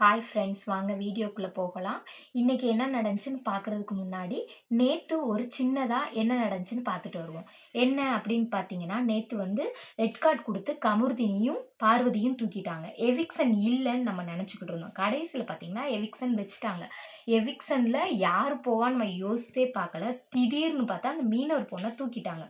Hi friends வாங்க வீடியோக்குள்ளே போகலாம். இன்றைக்கி என்ன நடந்துச்சுன்னு பார்க்குறதுக்கு முன்னாடி நேற்று ஒரு சின்னதாக என்ன நடந்துச்சுன்னு பார்த்துட்டு வருவோம். என்ன அப்படின்னு பார்த்தீங்கன்னா நேற்று வந்து ரெட் கார்டு கொடுத்து கமுர்தினியும் பார்வதியும் தூக்கிட்டாங்க. எவிக்சன் இல்லைன்னு நம்ம நினச்சிக்கிட்டு இருந்தோம். கடைசியில் பார்த்தீங்கன்னா எவிக்சன் வச்சுட்டாங்க. எவிக்சனில் யார் போவான்னு நம்ம யோசித்தே பார்க்கல. திடீர்னு பார்த்தா அந்த மீனவர் பொண்ணை தூக்கிட்டாங்க.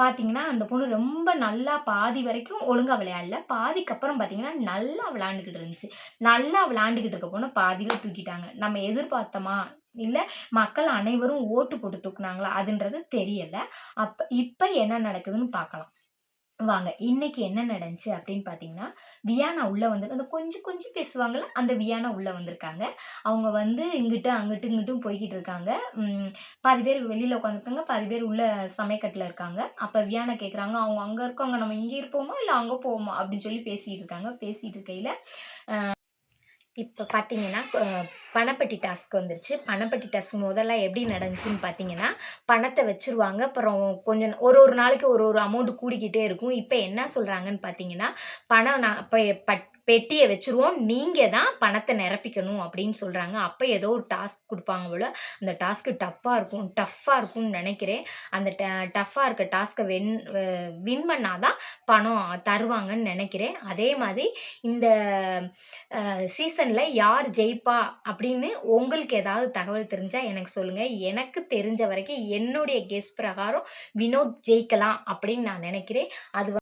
பார்த்தீங்கன்னா அந்த பொண்ணு ரொம்ப நல்லா பாதி வரைக்கும் ஒழுங்காக விளையாடல. பாதிக்கு அப்புறம் பார்த்தீங்கன்னா நல்லா விளாண்டுக்கிட்டு இருந்துச்சு. நல்லா விளாண்டுக்கிட்டு இருக்க பொண்ணை பாதியில் தூக்கிட்டாங்க. நம்ம எதிர்பார்த்தோமா? இல்லை மக்கள் அனைவரும் ஓட்டு போட்டு தூக்குனாங்களா? அதுன்றது தெரியலை. அப்போ இப்போ என்ன நடக்குதுன்னு பார்க்கலாம் வாங்க. இன்னைக்கு என்ன நடந்துச்சு அப்படின்னு பார்த்தீங்கன்னா வியானா உள்ளே வந்து அந்த கொஞ்சம் கொஞ்சம் பேசுவாங்கல்ல அந்த வியானா உள்ளே வந்திருக்காங்க. அவங்க வந்து இங்கிட்டு அங்கிட்டு இங்கிட்டும் போய்கிட்டு இருக்காங்க. பாதி பேர் வெளியில் உட்காந்துருக்காங்க பாதி பேர் உள்ள சமயக்கட்டில் இருக்காங்க. அப்போ வியானா கேட்குறாங்க அவங்க அங்கே இருக்கவங்க நம்ம இங்கே இருப்போமா? இல்லை அங்கே போவோமா? அப்படின்னு சொல்லி பேசிகிட்டு இருக்காங்க. பேசிகிட்டு இருக்கையில் இப்போ பார்த்தீங்கன்னா பணப்பட்டி டாஸ்க் வந்துருச்சு. பணப்பட்டி டாஸ்க் முதல்ல எப்படி நடந்துச்சுன்னு பார்த்தீங்கன்னா பணத்தை வச்சுருவாங்க. அப்புறம் கொஞ்சம் ஒரு ஒரு நாளைக்கு ஒரு ஒரு அமௌண்ட் கூடிக்கிட்டே இருக்கும். இப்போ என்ன சொல்கிறாங்கன்னு பார்த்தீங்கன்னா பணம் நான் இப்போ பட் பெட்டியை வச்சுருவோம். நீங்கள் தான் பணத்தை நிரப்பிக்கணும் அப்படின்னு சொல்கிறாங்க அப்போ ஏதோ ஒரு டாஸ்க் கொடுப்பாங்க போல். அந்த டாஸ்க்கு டஃப்பாக இருக்கும் டஃப்பாக இருக்கும்னு நினைக்கிறேன். அந்த ட டஃப்பாக இருக்க டாஸ்க்கை வென் வின் பண்ணால் தான் பணம் தருவாங்கன்னு நினைக்கிறேன். அதே மாதிரி இந்த சீசனில் யார் ஜெயிப்பா அப்படின்னு உங்களுக்கு ஏதாவது தகவல் தெரிஞ்சால் எனக்கு சொல்லுங்கள் எனக்கு தெரிஞ்ச வரைக்கும் என்னுடைய கெஸ் பிரகாரம் வினோத் ஜெயிக்கலாம் அப்படின்னு நான் நினைக்கிறேன். அது